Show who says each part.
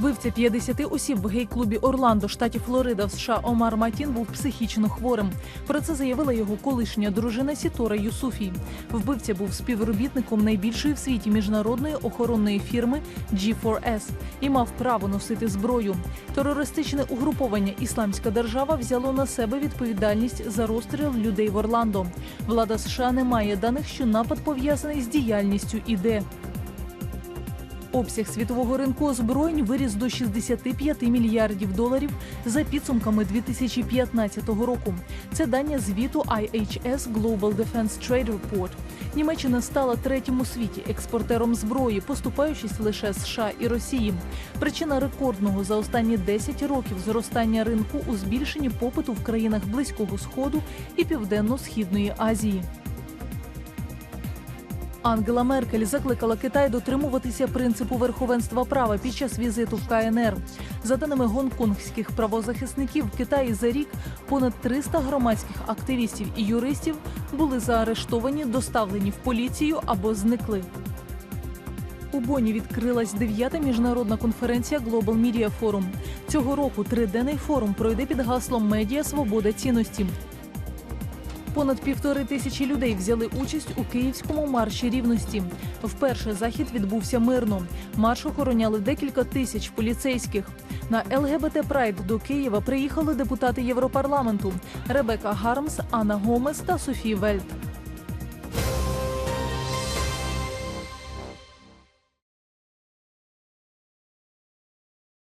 Speaker 1: Вбивця 50 осіб в гей-клубі Орландо, штаті Флорида, в США Омар Матін був психічно хворим. Про це заявила його колишня дружина Сітора Юсуфій. Вбивця був співробітником найбільшої в світі міжнародної охоронної фірми G4S і мав право носити зброю. Терористичне угруповання Ісламська держава взяло на себе відповідальність за розстріл людей в Орландо. Влада США не має даних, що напад пов'язаний з діяльністю іде. Обсяг світового ринку озброєнь виріс до 65 мільярдів доларів за підсумками 2015 року. Це дані звіту IHS Global Defense Trade Report. Німеччина стала третім у світі експортером зброї, поступаючись лише США і Росії. Причина рекордного за останні 10 років зростання ринку у збільшенні попиту в країнах Близького Сходу і Південно-Східної Азії. Ангела Меркель закликала Китай дотримуватися принципу верховенства права під час візиту в КНР. За даними гонконгських правозахисників, в Китаї за рік понад 300 громадських активістів і юристів були заарештовані, доставлені в поліцію або зникли. У Боні відкрилась дев'ята міжнародна конференція Global Media Forum. Цього року триденний форум пройде під гаслом Медіа Свобода цінності. Понад півтори тисячі людей взяли участь у київському марші рівності. Вперше захід відбувся мирно. Марш охороняли декілька тисяч поліцейських. На ЛГБТ Прайд до Києва приїхали депутати Європарламенту Ребека Гармс, Анна Гомес та Софі Вельт.